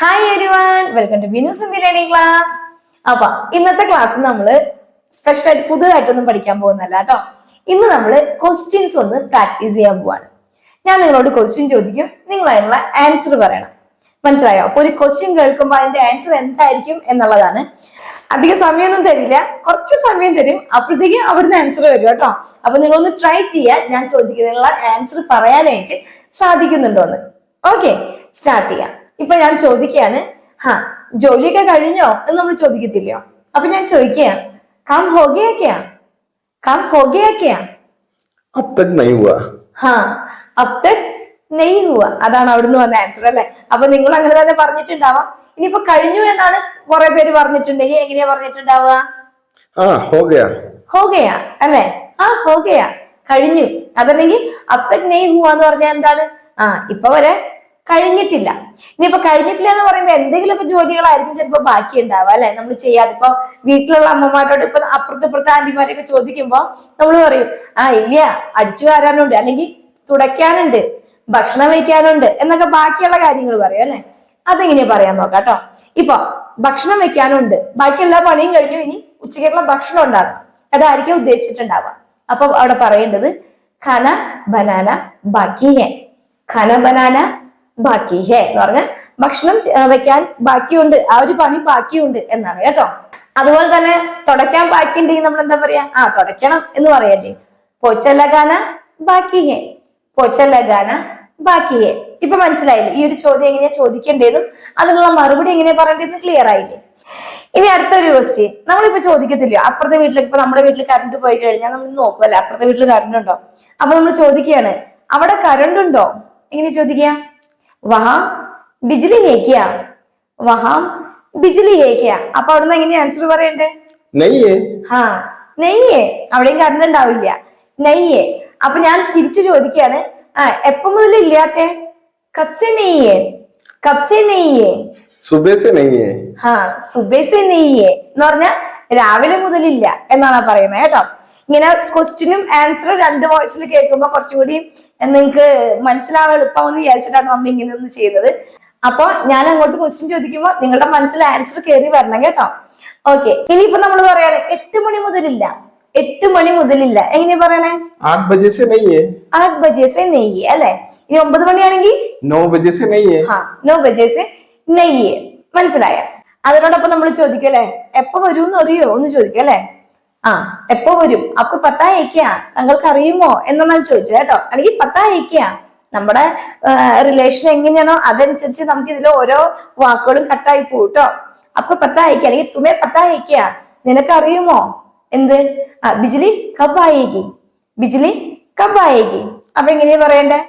Hi everyone welcome to ബിനു സിന്ധി learning class അപ്പൊ ഇന്നത്തെ ക്ലാസ് നമ്മൾ സ്പെഷ്യൽ ആയിട്ട് പുതുതായിട്ടൊന്നും പഠിക്കാൻ പോകുന്നല്ല കേട്ടോ. ഇന്ന് നമ്മൾ ക്വസ്റ്റ്യൻസ് ഒന്ന് പ്രാക്ടീസ് ചെയ്യാൻ പോവാണ്. ഞാൻ നിങ്ങളോട് ക്വസ്റ്റ്യൻ ചോദിക്കും. നിങ്ങൾ അതിനുള്ള ആൻസർ പറയണം. മനസ്സിലായോ? അപ്പൊ ഒരു ക്വസ്റ്റ്യൻ കേൾക്കുമ്പോൾ അതിന്റെ ആൻസർ എന്തായിരിക്കും എന്നുള്ളതാണ്. അധിക സമയമൊന്നും തരില്ല. കുറച്ച് സമയം തരും. അപ്പോഴത്തേക്കും അവിടുന്ന് ആൻസർ വരും കേട്ടോ. അപ്പൊ നിങ്ങളൊന്ന് ട്രൈ ചെയ്യാൻ ഞാൻ ചോദിക്കുന്നതിനുള്ള ആൻസർ പറയാനായിട്ട് സാധിക്കുന്നുണ്ടോ എന്ന് ഓക്കെ സ്റ്റാർട്ട് ചെയ്യാം. ഇപ്പൊ ഞാൻ ചോദിക്കുകയാണ് ഹാ ജോലിയൊക്കെ കഴിഞ്ഞോ? എന്ന് നമ്മൾ ചോദിക്കത്തില്ലയോ? അപ്പൊ ഞാൻ ചോദിക്കുക കാം ഹോഗയൊക്കെയാ? കാം ഹോഗയൊക്കെയാ? അതാണ് അവിടുന്ന് വന്ന ആൻസർ അല്ലെ? അപ്പൊ നിങ്ങൾ അങ്ങനെ തന്നെ പറഞ്ഞിട്ടുണ്ടാവാം. ഇനിയിപ്പോ കഴിഞ്ഞു എന്നാണ് കുറെ പേര് പറഞ്ഞിട്ടുണ്ടെങ്കിൽ എങ്ങനെയാ പറഞ്ഞിട്ടുണ്ടാവുക? ഹോഗയാ. അല്ലെ? ആ ഹോഗയാ. കഴിഞ്ഞു. അതല്ലെങ്കിൽ അബ്തക് നെയ് ഹുവ എന്ന് പറഞ്ഞാൽ എന്താണ്? ആ ഇപ്പൊ വരെ കഴിഞ്ഞിട്ടില്ല. ഇനിയിപ്പോ കഴിഞ്ഞിട്ടില്ല എന്ന് പറയുമ്പോൾ എന്തെങ്കിലുമൊക്കെ ജോലികളായിരിക്കും ചിലപ്പോൾ ബാക്കി ഉണ്ടാവുക അല്ലെ? നമ്മൾ ചെയ്യാതെ ഇപ്പൊ വീട്ടിലുള്ള അമ്മമാരോട് ഇപ്പൊ അപ്പുറത്തെ അപ്പുറത്തെ ആന്റിമാരെയൊക്കെ ചോദിക്കുമ്പോ നമ്മൾ പറയും ആ ഇല്ല അടിച്ചു വാരാനുണ്ട് അല്ലെങ്കിൽ തുടയ്ക്കാനുണ്ട് ഭക്ഷണം വെക്കാനുണ്ട് എന്നൊക്കെ ബാക്കിയുള്ള കാര്യങ്ങൾ പറയും അല്ലെ? അതെങ്ങനെയാ പറയാൻ നോക്കാം കേട്ടോ. ഇപ്പൊ ഭക്ഷണം വെക്കാനുണ്ട് ബാക്കി എല്ലാ പണിയും കഴിഞ്ഞു ഇനി ഉച്ചയ്ക്കുള്ള ഭക്ഷണം ഉണ്ടാകാം അതായിരിക്കും ഉദ്ദേശിച്ചിട്ടുണ്ടാവുക. അപ്പൊ അവിടെ പറയേണ്ടത് ഖന ബനാന ബാക്കി ഖന ബനാന ബാക്കി ഹേ എന്ന് പറഞ്ഞാൽ ഭക്ഷണം വെക്കാൻ ബാക്കിയുണ്ട്. ആ ഒരു പണി ബാക്കിയുണ്ട് എന്നാണ് കേട്ടോ. അതുപോലെ തന്നെ തുടയ്ക്കാൻ ബാക്കിയുണ്ടെങ്കിൽ നമ്മൾ എന്താ പറയാ? ആ തുടയ്ക്കണം എന്ന് പറയല്ലേ. പോച്ച ലഗാന ബാക്കി ഹേ. പോച്ച ലഗാന ബാക്കി ഹേ. ഇപ്പൊ മനസ്സിലായില്ലേ? ഈ ഒരു ചോദ്യം എങ്ങനെയാ ചോദിക്കേണ്ടതും അതിനുള്ള മറുപടി എങ്ങനെയാ പറയേണ്ടതെന്ന് ക്ലിയർ ആയില്ലേ? ഇനി അടുത്തൊരു ക്വസ്റ്റ്യൻ നമ്മളിപ്പോ ചോദിക്കത്തില്ലയോ അപ്പുറത്തെ വീട്ടിലേക്ക് ഇപ്പൊ നമ്മുടെ വീട്ടിൽ കറണ്ട് പോയി കഴിഞ്ഞാൽ നമ്മൾ നോക്കുമല്ലേ അപ്പുറത്തെ വീട്ടിൽ കറണ്ട് ഉണ്ടോ? അപ്പൊ നമ്മൾ ചോദിക്കുകയാണ് അവിടെ കറണ്ട് ഉണ്ടോ? എങ്ങനെ ചോദിക്കുക? വഹാം ബിജിലി ഹേക്കിയ വഹാം ബിജിലി ഹേക്കിയ അപ്പൊ അവിടുന്ന് എങ്ങനെയാ ആൻസർ പറയണ്ടേ? നെയ്യേ. ആ നെയ്യേ. അവിടെയും കറണ്ട് ഉണ്ടാവില്ല. നെയ്യേ. അപ്പൊ ഞാൻ തിരിച്ചു ചോദിക്കുകയാണ് ആ എപ്പോ മുതൽ ഇല്ലാത്തെ? കപ്സെ നെയ്യേ. കപ്സെ നെയ്യേ. സുബേസെ നെയ്യേ. ആ സുബേസെ നെയ്യേ. എന്ന് പറഞ്ഞ രാവിലെ മുതലില്ല എന്നാണ് പറയുന്നത് കേട്ടോ. ഇങ്ങനെ ക്വസ്റ്റിനും ആൻസറും രണ്ട് വോയിസിൽ കേൾക്കുമ്പോൾ കുറച്ചും കൂടി നിങ്ങൾക്ക് മനസ്സിലാവാൻ എളുപ്പമെന്ന് വിചാരിച്ചിട്ടാണ് അമ്മ ഇങ്ങനെ ഒന്ന് ചെയ്യുന്നത്. അപ്പൊ ഞാൻ അങ്ങോട്ട് ക്വസ്റ്റ്യൻ ചോദിക്കുമ്പോൾ നിങ്ങളുടെ മനസ്സിൽ ആൻസർ കയറി വരണം കേട്ടോ. ഓക്കെ ഇനിയിപ്പോ നമ്മൾ പറയാണ് എട്ട് മണി മുതലില്ല എട്ട് മണി മുതലില്ല. എങ്ങനെയാ പറയണേ? ആറ് ബജെ സെ നെയ്യ്. ആറ് ബജെ നെയ്യ് അല്ലെ? ഇനി ഒമ്പത് മണിയാണെങ്കിൽ നോ ബജെ സെ നെയ്യ്. ആ നോ ബജെ നെയ്യ്. മനസ്സിലായ? അതിനോടൊപ്പം നമ്മൾ ചോദിക്കും അല്ലെ? എപ്പൊ വരൂന്ന് അറിയോ? ഒന്ന് ചോദിക്കും അല്ലെ? ആ എപ്പോ വരും? അപ്പൊ പത്തായേക്കാ. താങ്കൾക്ക് അറിയുമോ എന്നാണ് ചോദിച്ചത് കേട്ടോ. അല്ലെങ്കിൽ പത്തായേക്കാ. നമ്മുടെ റിലേഷൻ എങ്ങനെയാണോ അതനുസരിച്ച് നമുക്ക് ഇതിൽ ഓരോ വാക്കുകളും കട്ടായി പോകും കേട്ടോ. അപ്പൊ പത്തായേക്ക. അല്ലെങ്കിൽ തുമേ നിനക്ക് അറിയുമോ എന്ത്? ആ ബിജിലി കബായേകി. ബിജിലി കബായേകി. അപ്പൊ എങ്ങനെയാ പറയണ്ടേ?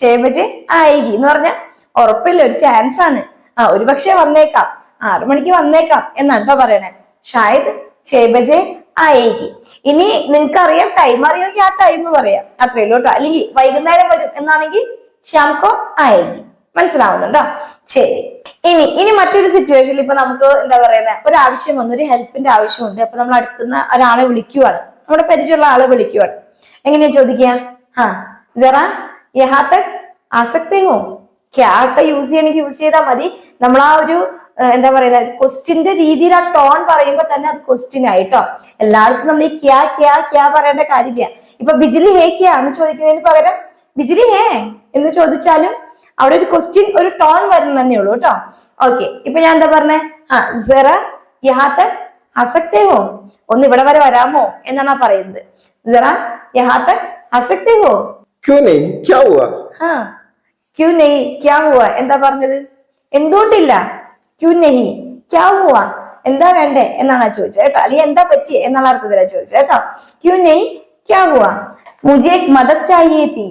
ചേബജ് ആയേകി. എന്ന് പറഞ്ഞ ഉറപ്പില്ല ഒരു ചാൻസ് ആണ്. ആ ഒരു പക്ഷേ വന്നേക്കാം. ആറു മണിക്ക് വന്നേക്കാം എന്നാണ് കേട്ടോ പറയണേ. ഷായത് ചേബജെ ആയേക്ക് ഇനി നിങ്ങൾക്ക് അറിയാം ടൈം അറിയുമെങ്കിൽ ആ ടൈം പറയാം. അത്രയേ ഉള്ളൂ കേട്ടോ. അല്ലെങ്കിൽ വൈകുന്നേരം വരും എന്നാണെങ്കിൽ ശ്യാംകോ ആയേക്ക് മനസ്സിലാവുന്നുണ്ടോ? ശരി. ഇനി ഇനി മറ്റൊരു സിറ്റുവേഷനിൽ ഇപ്പൊ നമുക്ക് എന്താ പറയുന്നത് ഒരു ആവശ്യം വന്നു. ഒരു ഹെൽപ്പിന്റെ ആവശ്യമുണ്ട്. അപ്പൊ നമ്മൾ അടുത്തുനിന്ന് ഒരാളെ വിളിക്കുവാണ്. നമ്മുടെ പരിചയമുള്ള ആളെ വിളിക്കുവാണ്. എങ്ങനെയാ ചോദിക്കുക? ഹാ ജറാ യഹാത്ത ആസക്തി ക്യാ ഒക്കെ യൂസ് ചെയ്യണമെങ്കിൽ യൂസ് ചെയ്താൽ മതി. നമ്മൾ ആ ഒരു എന്താ പറയുന്നത് ക്വസ്റ്റിന്റെ രീതിയിൽ ആ ടോൺ പറയുമ്പോ തന്നെ അത് ക്വസ്റ്റ്യൻ ആയിട്ടോ എല്ലാവർക്കും നമ്മൾ ഈ ക്യാ ക്യാ ക്യാ പറയേണ്ട കാര്യമില്ല ഇപ്പൊ ബിജിലി ഹേ ക്യാ എന്ന് ചോദിക്കുന്നതിന് പകരം ബിജിലി ഹേ എന്ന് ചോദിച്ചാലും അവിടെ ഒരു ക്വസ്റ്റ്യൻ ഒരു ടോൺ വരണമെന്നേ ഉള്ളൂ കേട്ടോ. ഓക്കെ ഇപ്പൊ ഞാൻ എന്താ പറഞ്ഞേ? ആ ജറ യഹാത്തക് അസക്തേഹോ ഒന്ന് ഇവിടെ വരെ വരാമോ എന്നാണ് പറയുന്നത്. ജറ യഹാത്തക് അസക്തേഹോ എന്താ പറഞ്ഞത്? എന്തുകൊണ്ടില്ല? ക്യൂ നെഹി ക്യാ ഹുവ? എന്താ വേണ്ടേ? എന്നാണ് ചോദിച്ചത് കേട്ടോ. അല്ലെങ്കിൽ എന്താ പറ്റി എന്നുള്ള അർത്ഥത്തിലാണ് ചോദിച്ചത് കേട്ടോ. ക്യൂ നെയ് ക്യാ ഹുവ? മുജേ മദത് ചായേ തീ.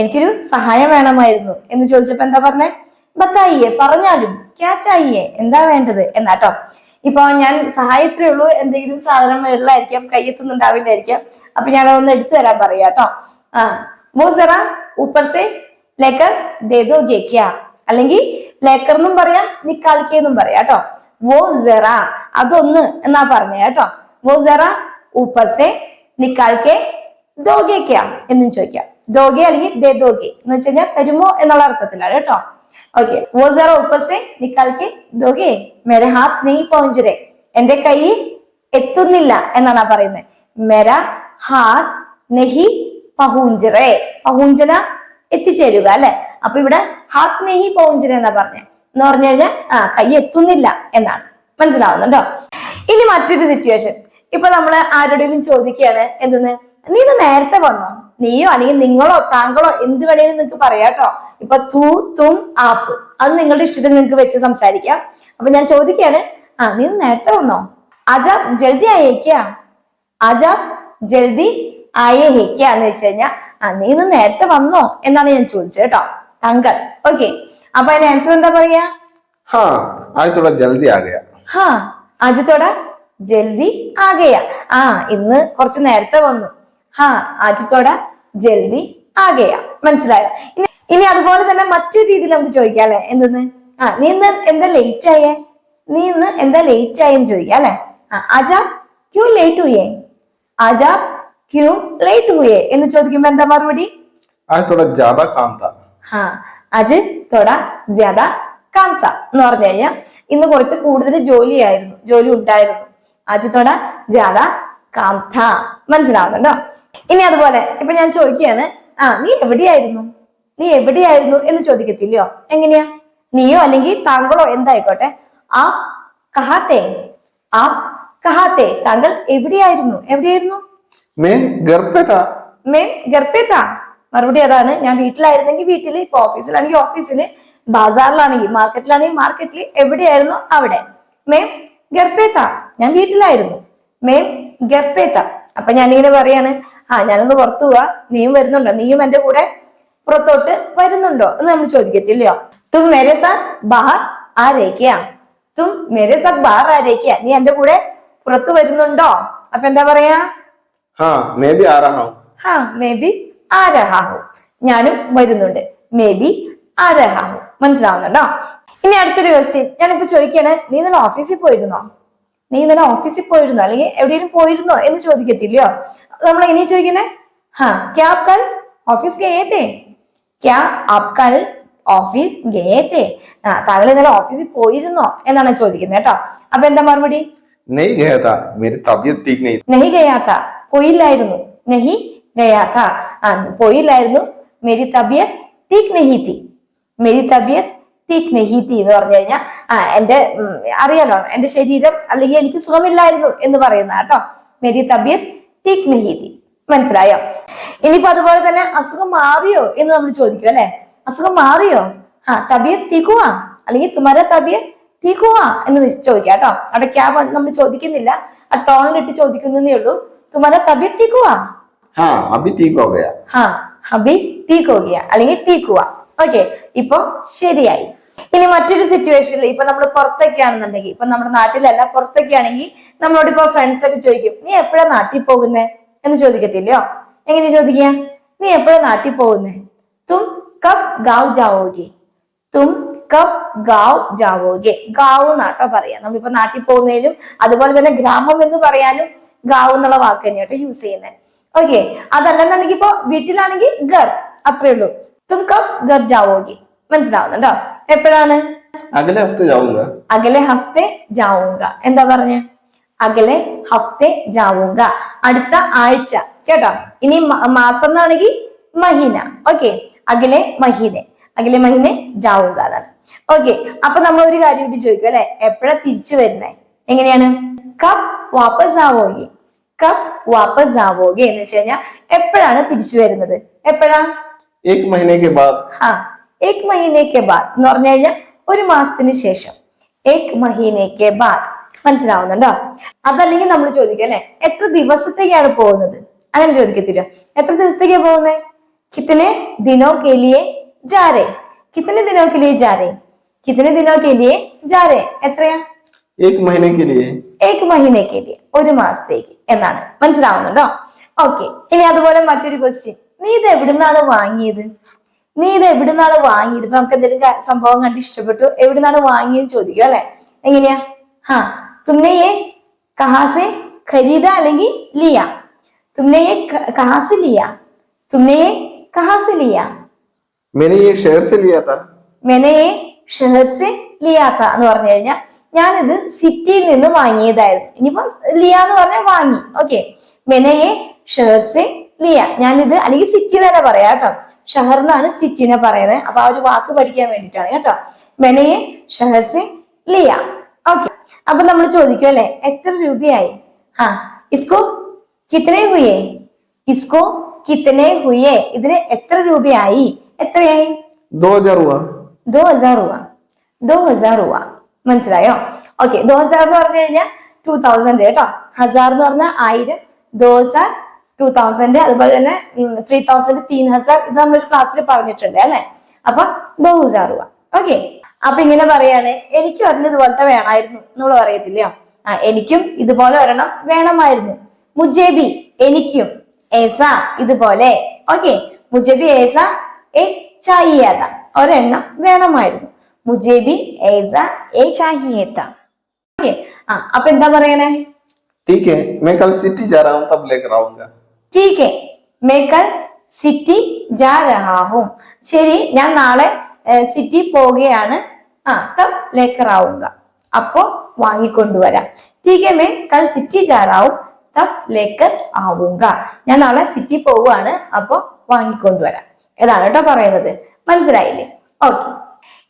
എനിക്കൊരു സഹായം വേണമായിരുന്നു എന്ന് ചോദിച്ചപ്പോ എന്താ പറഞ്ഞേ? ബത്തായിയെ പറഞ്ഞാലും ക്യാ ചായേ എന്താ വേണ്ടത്? എന്നാട്ടോ ഇപ്പൊ ഞാൻ സഹായത്രേ ഉള്ളൂ. എന്തെങ്കിലും സാധനം മേളിലായിരിക്കാം കയ്യെത്തുന്നുണ്ടാവില്ലായിരിക്കാം. അപ്പൊ ഞാൻ അതൊന്ന് എടുത്തു തരാൻ പറയാട്ടോ ആ മോസറ സറ ലേക്കർ അല്ലെങ്കിൽ ലേക്കർ എന്നും പറയാം നിക്കാൽക്ക എന്നും പറയാം കേട്ടോ. വോ സെറ അതൊന്ന് എന്നാ പറഞ്ഞ കേട്ടോ. വോ സെറ ഉപ്പസെ നിക്കാൽക്കെ ദോഗേക്കാ എന്നും ചോദിക്കാം. ദോഗെ അല്ലെങ്കിൽ ദേ ദോഗെ എന്ന് വെച്ച് കഴിഞ്ഞാൽ തരുമോ എന്നുള്ള അർത്ഥത്തിലാണ് കേട്ടോ. ഓക്കെ വോ സെറ ഉപ്പസെ നിക്കാൽക്കെ ദോഗെ മെര ഹാത്ത് നെയ് പോഞ്ചുരെ എന്റെ കൈ എത്തുന്നില്ല എന്നാണ് പറയുന്നത്. മെര ഹാത്ത് നെഹി പഹൂഞ്ചറെ പഹൂഞ്ചന എത്തിച്ചേരുക അല്ലെ? അപ്പൊ ഇവിടെ ഹാത്ത് നെഹി പഹൂഞ്ചന എന്നാ പറഞ്ഞത് എന്ന് പറഞ്ഞു കഴിഞ്ഞാൽ ആ കൈ എത്തുന്നില്ല എന്നാണ്. മനസ്സിലാവുന്നുണ്ടോ? ഇനി മറ്റൊരു സിറ്റുവേഷൻ ഇപ്പൊ നമ്മൾ ആരോടെങ്കിലും ചോദിക്കുകയാണ് എന്തെന്ന്? നീ ഇത് നേരത്തെ വന്നോ? നീയോ അല്ലെങ്കിൽ നിങ്ങളോ താങ്കളോ എന്ത് വേണേലും നിങ്ങൾക്ക് പറയാട്ടോ ഇപ്പൊ തൂ തും ആപ്പ്. അത് നിങ്ങളുടെ ഇഷ്ടത്തിന് നിങ്ങൾക്ക് വെച്ച് സംസാരിക്കാം. അപ്പൊ ഞാൻ ചോദിക്കുകയാണ് ആ നീ നേരത്തെ വന്നോ? അജാബ് ജൽദി ആയേക്കാ? അജാബ് ജൽദി ആയേ ഹേക്കാ എന്ന് വെച്ച് കഴിഞ്ഞാൽ ആ നീ ഇന്ന് നേരത്തെ വന്നോ എന്നാണ് ഞാൻ ചോദിച്ചത് കേട്ടോ. തങ്കൽ ഓക്കെ അപ്പൊ അതിന് ആൻസർ എന്താ പറയാ? ഹാ ആദ്യത്തോടെ ജൽദി ആകയാ ഹാ ആദ്യത്തോടെ ജൽദി ആകയാ ആ ഇന്ന് കുറച്ച് നേരത്തെ വന്നു. ഹാ ആദ്യത്തോടെ ജൽദി ആകയാ മനസ്സിലായോ? ഇനി ഇനി അതുപോലെ തന്നെ മറ്റൊരു രീതിയിൽ നമുക്ക് ചോദിക്കാം അല്ലെ? എന്തെന്ന്? ആ നീ ഇന്ന് എന്താ ലേറ്റ് ആയേ? നീ ഇന്ന് എന്താ ലേറ്റ് ആയെന്ന് ചോദിക്കാം അല്ലെ? ആ അജാബ് ക്യൂ ലേറ്റ് ഹുയേ അജാബ് ക്യൂ ലേറ്റ് ഹുയേ എന്ന് ചോദിക്കുമ്പോ എന്താ മറുപടി? അജ് തൊട ജ്യാദ കാന്ത എന്ന് പറഞ്ഞു കഴിഞ്ഞാൽ ഇന്ന് കുറച്ച് കൂടുതൽ ജോലിയായിരുന്നു ജോലി ഉണ്ടായിരുന്നു. അജ് തൊട ജ്യാദ കാന്ത മനസ്സിലാവുന്നുണ്ടോ? ഇനി അതുപോലെ ഇപ്പൊ ഞാൻ ചോദിക്കുകയാണ് ആ നീ എവിടെയായിരുന്നു? നീ എവിടെയായിരുന്നു എന്ന് ചോദിക്കത്തില്ലയോ? എങ്ങനെയാ? നീയോ അല്ലെങ്കിൽ താങ്കളോ എന്തായിക്കോട്ടെ? ആ കഹാത്തേ ആ കഹാത്തേ താങ്കൾ എവിടെയായിരുന്നു? എവിടെയായിരുന്നു? മറുപടി അതാണ്. ഞാൻ വീട്ടിലായിരുന്നെങ്കിൽ വീട്ടിൽ ഇപ്പൊ ഓഫീസിലാണെങ്കിൽ ഓഫീസിൽ ബാസാറിലാണെങ്കിൽ മാർക്കറ്റിലാണെങ്കിൽ മാർക്കറ്റിൽ എവിടെയായിരുന്നു അവിടെ? മേം ഗർഭേത്ത ഞാൻ വീട്ടിലായിരുന്നു. മേം ഗർഭേത്ത അപ്പൊ ഞാനിങ്ങനെ പറയാണ് ആ ഞാനൊന്ന് പുറത്തു പോവാ. നീയും വരുന്നുണ്ടോ? നീയും എന്റെ കൂടെ പുറത്തോട്ട് വരുന്നുണ്ടോ? എന്ന് നമ്മൾ ചോദിക്കത്തില്ലയോ? തും മേരെ സാർ ബാഹർ ആ രേഖയാ തും മേരെ സാർ ബാഹർ ആ രേഖയാ നീ എന്റെ കൂടെ പുറത്തു വരുന്നുണ്ടോ? അപ്പൊ എന്താ പറയാ? हाँ मैं भी आ रहा हूँ ഹാ മേ ബി ആരഹാഹു ഞാനും വരുന്നുണ്ട് മേ ബി ആരഹാഹു മനസ്സിലാവുന്നുണ്ടോ ഇനി അടുത്തൊരു ക്വസ്റ്റ്യൻ ഞാനിപ്പോ ചോദിക്കാണ് നീ ഇന്നലെ ഓഫീസിൽ പോയിരുന്നോ നീ ഇന്നലെ ഓഫീസിൽ പോയിരുന്നോ അല്ലെങ്കിൽ എവിടെയെങ്കിലും പോയിരുന്നോ എന്ന് ചോദിക്കത്തില്ലയോ നമ്മൾ എങ്ങനെ ചോദിക്കുന്നേ ഹാ ക്യാ ആപ് കൽ ഓഫീസ് ഗയേ തേ ക്യാ ആപ് കൽ ഓഫീസ് ഗയേ തേ ആ താങ്കൾ ഇന്നലെ ഓഫീസിൽ പോയിരുന്നോ എന്നാണ് ചോദിക്കുന്നത് കേട്ടോ അപ്പൊ എന്താ മറുപടി नहीं गया था मेरी तबीयत ठीक नहीं നഹി ഗയാത്ത പോയില്ലായിരുന്നു. നഹി ഗയാഥ. ആ പോയില്ലായിരുന്നു. മെരി തബിയത്ത് തീക് നഹി മെരി തബിയത്ത് തീക് നഹി തി എന്ന് പറഞ്ഞു കഴിഞ്ഞാൽ ആ എന്റെ അറിയാലോ എന്റെ ശരീരം അല്ലെങ്കിൽ എനിക്ക് സുഖമില്ലായിരുന്നു എന്ന് പറയുന്ന കേട്ടോ. മെരി തബിയത്ത് തീക് നഹി തി മനസ്സിലായോ? ഇനിയിപ്പോ അതുപോലെ തന്നെ അസുഖം മാറിയോ എന്ന് നമ്മൾ ചോദിക്കും അല്ലെ? അസുഖം മാറിയോ? ആ തബിയത്ത് തീക്കുക അല്ലെങ്കിൽ തുമര തബിയത്ത് തീക്കുക എന്ന് ചോദിക്കാം കേട്ടോ. അവിടെ ക്യാബ് നമ്മൾ ചോദിക്കുന്നില്ല. ആ ടോണിലിട്ട് ചോദിക്കുന്നതേ ഉള്ളൂ. തുമാര തബിയത്ത് തീക്കുവാ हाँ अभी ठीक हो गया ഹാ ഹബി ടീക്ക് ഹോഗിയ അല്ലെങ്കിൽ ടീക്ക് ഹുവ ഓക്കെ ഇപ്പൊ ശരിയായി ഇനി മറ്റൊരു സിറ്റുവേഷനിൽ ഇപ്പൊ നമ്മൾ പുറത്തൊക്കെ ആണെന്നുണ്ടെങ്കിൽ ഇപ്പൊ നമ്മുടെ നാട്ടിലല്ല പുറത്തൊക്കെ ആണെങ്കിൽ നമ്മളോട് ഇപ്പൊ ഫ്രണ്ട്സ് ഒക്കെ ചോദിക്കും നീ എപ്പോഴാ നാട്ടിൽ പോകുന്നേ എന്ന് ചോദിക്കത്തില്ലയോ എങ്ങനെ ചോദിക്കുക നീ എപ്പോഴാ നാട്ടിൽ പോകുന്നേ തും കബ് ഗാവ് ജാവോഗി തും കബ് ഗാവ് ജാവോഗെ ഗാവ് എന്നാട്ടോ പറയാം നമ്മളിപ്പോ നാട്ടിൽ പോകുന്നതിനും അതുപോലെ തന്നെ ഗ്രാമം എന്ന് പറയാനും ഗാവ് എന്നുള്ള വാക്ക് തന്നെയായിട്ട് യൂസ് ചെയ്യുന്നത് ഓക്കെ അതല്ലെന്നുണ്ടെങ്കിൽ ഇപ്പൊ വീട്ടിലാണെങ്കിൽ ഗർ അത്രേ ഉള്ളൂ. തും ഗർ ജാവോഗി. മനസ്സിലാവുന്നുണ്ടോ? എപ്പോഴാണ്? അകലെ ഹഫ്തെ ജാവുങ്ക. അകലെ ഹഫ്തെ ജാവുങ്ക. എന്താ പറഞ്ഞ? അകലെ ഹഫ്തെ ജാവുങ്ക. അടുത്ത ആഴ്ച കേട്ടോ? ഇനി മാസം എന്നാണെങ്കിൽ മഹീന. ഓക്കെ അകലെ മഹീനെ. അകലെ മഹീനെ ജാവുങ്ക എന്നാണ്. ഓക്കെ അപ്പൊ നമ്മൾ ഒരു കാര്യം കൂടി ചോദിക്കും അല്ലെ? എപ്പോഴാ തിരിച്ചു വരുന്നേ? എങ്ങനെയാണ്? കപ്പ് വാപ്പസ് ആവോഗി കബ് വാപ്പസ് ആവോഗി എന്ന് വെച്ച് കഴിഞ്ഞാൽ എപ്പോഴാണ് തിരിച്ചു വരുന്നത് എപ്പോഴാ एक महीने के बाद ഹാ ഏക് മഹീനേക്ക് ബാദ് എന്ന് പറഞ്ഞു കഴിഞ്ഞാൽ ഒരു മാസത്തിന് ശേഷം ഏക് മഹീനേക്ക് ബാദ് മനസ്സിലാവുന്നുണ്ടോ അതല്ലെങ്കിൽ നമ്മൾ ചോദിക്കും അല്ലെ എത്ര ദിവസത്തേക്കാണ് പോകുന്നത് അങ്ങനെ ചോദിക്കത്തില്ല എത്ര ദിവസത്തേക്കാണ് പോകുന്നത് കിത്തനെ ദിനോ കെലിയെ ജാരേ കിത്തനെ ദിനോ കെലിയെ ജാരേ കിത്തനെ ദിനോ കെലിയെ ജാരേ എത്രയാ एक महीने के लिए ഏക് മഹീനയ്ക്ക് लिए ഒരു മാസത്തേക്ക് എന്നാണ്. മനസ്സിലാവുന്നുണ്ടോ? ഓക്കെ ഇനി അതുപോലെ മറ്റൊരു ക്വസ്റ്റ്യൻ നീ ഇത് എവിടുന്നാണ് വാങ്ങിയത്? നീ ഇത് എവിടുന്നാണ് വാങ്ങിയത്? ഇപ്പൊ നമുക്ക് എന്തെങ്കിലും സംഭവം കണ്ട് ഇഷ്ടപ്പെട്ടു. എവിടുന്നാണ് വാങ്ങിയത് ചോദിക്കും അല്ലെ? എങ്ങനെയാ? ഹാ തുമ്നയെ കഹാസെ ഖരീദ അല്ലെങ്കിൽ ലിയ? തുമ്നയെ കഹാസ് ലിയ? തുമ്നയെ കഹാസ് ലിയ? മെനയെ ഷെഹർ ലിയാത്ത? മെനയെ താ ലിയാത്ത എന്ന് പറഞ്ഞു കഴിഞ്ഞാൽ ഞാനിത് സിറ്റിയിൽ നിന്ന് വാങ്ങിയതായിരുന്നു. ഇനിയിപ്പോ ലിയ എന്ന് പറഞ്ഞാൽ വാങ്ങി. ഓക്കെ മെനയെ ഷെഹർസെ ലിയ. ഞാനിത് അല്ലെങ്കിൽ സിറ്റി തന്നെ പറയാം കേട്ടോ. ഷഹറിനാണ് സിറ്റിനെ പറയുന്നത്. അപ്പൊ ആ ഒരു വാക്ക് പഠിക്കാൻ വേണ്ടിയിട്ടാണ് കേട്ടോ. മെനയെ ഷെഹർസെ ലിയ. ഓക്കെ അപ്പൊ നമ്മൾ ചോദിക്കും അല്ലെ? എത്ര രൂപയായി? ആ ഇസ്കോ കിത്തനെ ഹുയേ? ഇസ്കോ കിത്തനെ ഹുയേ. ഇതിന് എത്ര രൂപയായി? എത്രയായി? ദോ ഹസാർ രൂപ ദോ ഹസാർ രൂപ മനസ്സിലായോ? ഓക്കെ ദോസ എന്ന് പറഞ്ഞു കഴിഞ്ഞാൽ ടൂ തൗസൻഡ് കേട്ടോ ഹസാർ എന്ന് പറഞ്ഞാൽ ആയിരം. ദോസ ടു തൗസൻഡ് അതുപോലെ തന്നെ ത്രീ തൗസൻഡ് തീൻ ഹസാർ ഇത് നമ്മൾ ക്ലാസ്സിൽ പറഞ്ഞിട്ടുണ്ട് അല്ലെ? അപ്പൊ ദോ ഹസാർ രൂപ ഓക്കെ അപ്പൊ ഇങ്ങനെ പറയാണ് എനിക്ക് ഒരെണ്ണം ഇതുപോലത്തെ വേണമായിരുന്നു. നമ്മൾ പറയത്തില്ലയോ ആ എനിക്കും ഇതുപോലെ ഒരെണ്ണം വേണമായിരുന്നു. മുജേബി എനിക്കും. ഏസ ഇതുപോലെ. ഓക്കെ മുജബി ഏസ എ ചാഹിയേത ഒരെണ്ണം വേണമായിരുന്നു. മുജേബി ഏസ എ ചാഹിയേത്ത ഓക്കെ ആ അപ്പൊ എന്താ പറയണേ ठीक है मैं कल सिटी जा रहा हूँ तब लेकर आऊंगा ठीक है मैं कल സിറ്റി ജാ രഹാ ഹൂം ശരി ഞാൻ നാളെ സിറ്റി പോവുകയാണ് ആ തബ് ലേക്കർ ആവുക അപ്പോ വാങ്ങിക്കൊണ്ടുവരാം ठीक है मैं कल സിറ്റി ജാ रहा हूं തബ് ലേക്കർ ആവുക ഞാൻ നാളെ സിറ്റി പോവുകയാണ് അപ്പോ വാങ്ങിക്കൊണ്ടുവരാം ഇതാണ് കേട്ടോ പറയുന്നത് മനസ്സിലായില്ലേ ഓക്കെ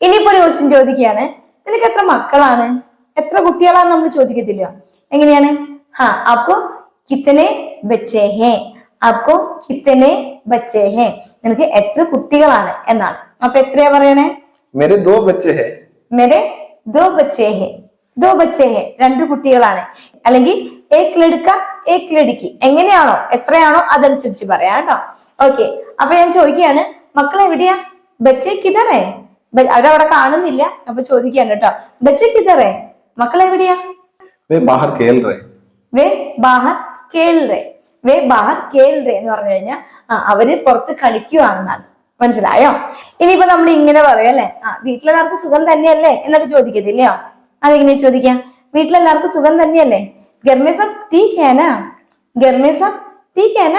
ഇനിയിപ്പോ ഒരു ക്വസ്റ്റ്യൻ ചോദിക്കുകയാണ്. നിനക്ക് എത്ര മക്കളാണ്? എത്ര കുട്ടികളാണ് നമ്മൾ ചോദിക്കത്തില്ല. എങ്ങനെയാണ്? ഹാ അപ്പോ കിത്തനെ ബച്ചേ ഹേ. അപ്പോ കിത്തനെ ബച്ചേ ഹേ. നിനക്ക് എത്ര കുട്ടികളാണ് എന്നാണ്. അപ്പൊ എത്രയാ പറയണേ? മെരെ ദോ ബച്ചേ ഹേ. മെരെ ദോ ബച്ചേ ഹേ. ദോ ബച്ചേ ഹേ. രണ്ട് കുട്ടികളാണ്. അല്ലെങ്കിൽ ഏക് ലടുക്ക ഏക് ലടുക്കി എങ്ങനെയാണോ എത്രയാണോ അതനുസരിച്ച് പറയാം കേട്ടോ. ഓക്കെ. അപ്പൊ ഞാൻ ചോദിക്കുകയാണ് മക്കളെ എവിടെയാ ബച്ചേ കിതറേ അവരവിടെ കാണുന്നില്ല. അപ്പൊ ചോദിക്കാണ് കേട്ടോ. ബച്ച കിതറേ മക്കൾ വേ ബാഹർ കേൽ റേ വേ ബാഹർ കേൽ റേ വേ ബാഹർ കേൽ റേ എന്ന് പറഞ്ഞു കഴിഞ്ഞാൽ അവർ പുറത്ത് കളിക്കുവാണെന്നാണ്. മനസ്സിലായോ? ഇനിയിപ്പോ നമ്മൾ ഇങ്ങനെ പറയും അല്ലെ? ആ വീട്ടിലെല്ലാവർക്കും സുഖം തന്നെയല്ലേ എന്നൊക്കെ ചോദിക്കത്തില്ലയോ? അതെങ്ങനെ ചോദിക്കാം? വീട്ടിലെല്ലാവർക്കും സുഖം തന്നെയല്ലേ? ഗർമേ സബ് തീ കേന ഗർമേ സബ് തീ കേന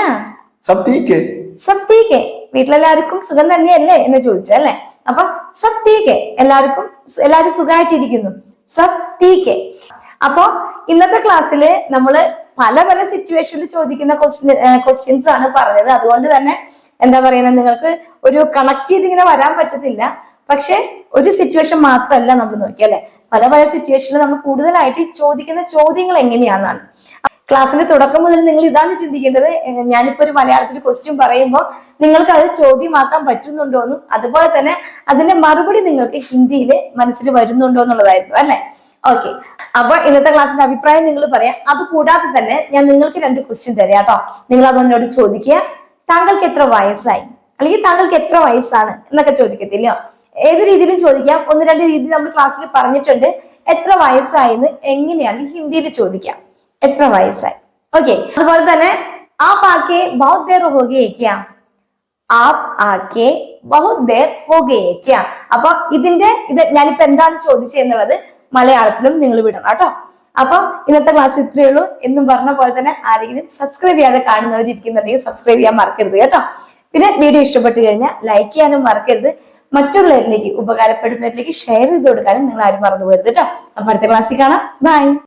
സബ് തീ കെ സബ് തീ കെ വീട്ടിലെല്ലാവർക്കും സുഖം തന്നെയല്ലേ എന്ന് ചോദിച്ചു അല്ലെ? അപ്പൊ സബ് ടീക്ക് ഹേ എല്ലാവർക്കും എല്ലാവരും സുഖമായിട്ടിരിക്കുന്നു സബ് ടീക്ക് ഹേ അപ്പോ ഇന്നത്തെ ക്ലാസ്സിൽ നമ്മൾ പല പല സിറ്റുവേഷനിൽ ചോദിക്കുന്ന ക്വസ്റ്റ്യൻസ് ആണ് പറഞ്ഞത്. അതുകൊണ്ട് തന്നെ എന്താ പറയുന്നത് നിങ്ങൾക്ക് ഒരു കണക്ട് ചെയ്ത് ഇങ്ങനെ വരാൻ പറ്റത്തില്ല. പക്ഷെ ഒരു സിറ്റുവേഷൻ മാത്രമല്ല നമ്മൾ നോക്കി അല്ലെ? പല പല സിറ്റുവേഷനിൽ നമ്മൾ കൂടുതലായിട്ട് ചോദിക്കുന്ന ചോദ്യങ്ങൾ എങ്ങനെയാണെന്നാണ് ക്ലാസ്സിന്റെ തുടക്കം മുതൽ നിങ്ങൾ ഇതാണ് ചിന്തിക്കേണ്ടത്? ഞാനിപ്പോ ഒരു മലയാളത്തിൽ ക്വസ്റ്റ്യൻ പറയുമ്പോൾ നിങ്ങൾക്ക് അത് ചോദ്യമാക്കാൻ പറ്റുന്നുണ്ടോ എന്നും അതുപോലെ തന്നെ അതിന്റെ മറുപടി നിങ്ങൾക്ക് ഹിന്ദിയിൽ മനസ്സിൽ വരുന്നുണ്ടോ എന്നുള്ളതായിരുന്നു അല്ലെ? ഓക്കെ അപ്പൊ ഇന്നത്തെ ക്ലാസ്സിന്റെ അഭിപ്രായം നിങ്ങൾ പറയാം. അത് കൂടാതെ തന്നെ ഞാൻ നിങ്ങൾക്ക് രണ്ട് ക്വസ്റ്റ്യൻ തരാം കേട്ടോ. നിങ്ങൾ അതൊന്നോട് ചോദിക്കുക താങ്കൾക്ക് എത്ര വയസ്സായി? അല്ലെങ്കിൽ താങ്കൾക്ക് എത്ര വയസ്സാണ്? എന്നൊക്കെ ചോദിക്കത്തില്ലയോ ഏത് രീതിയിലും ചോദിക്കാം. ഒന്ന് രണ്ട് രീതി നമ്മൾ ക്ലാസ്സിൽ പറഞ്ഞിട്ടുണ്ട്. എത്ര വയസ്സായെന്ന് എങ്ങനെയാണ് ഹിന്ദിയിൽ ചോദിക്കാം. എത്ര വയസ്സായി? ഓക്കെ അതുപോലെ തന്നെ ആപ് ആക്കെ ഹോ ഗയേ ക്യാ ആപ്പ് ആക്കെ ബഹുത് ദേർ ഹോ ഗയേ ക്യാ അപ്പൊ ഇതിന്റെ ഇത് ഞാനിപ്പോ എന്താണ് ചോദിച്ചതെന്നുള്ളത് മലയാളത്തിലും നിങ്ങൾ വിടണം കേട്ടോ. അപ്പൊ ഇന്നത്തെ ക്ലാസ് ഇത്രയേ ഉള്ളൂ. എന്നും പറഞ്ഞ പോലെ തന്നെ ആരെങ്കിലും സബ്സ്ക്രൈബ് ചെയ്യാതെ കാണുന്നവരിയ്ക്കുന്നുണ്ടെങ്കിൽ സബ്സ്ക്രൈബ് ചെയ്യാൻ മറക്കരുത് കേട്ടോ. പിന്നെ വീഡിയോ ഇഷ്ടപ്പെട്ട് കഴിഞ്ഞാൽ ലൈക്ക് ചെയ്യാനും മറക്കരുത്. മറ്റുള്ളവരിലേക്ക് ഉപകാരപ്പെടുന്നവരിലേക്ക് ഷെയർ ചെയ്ത് കൊടുക്കാനും നിങ്ങൾ ആരും മറന്നു പോരുത് കേട്ടോ. അപ്പൊ അടുത്ത ക്ലാസ്സിൽ കാണാം. ബൈ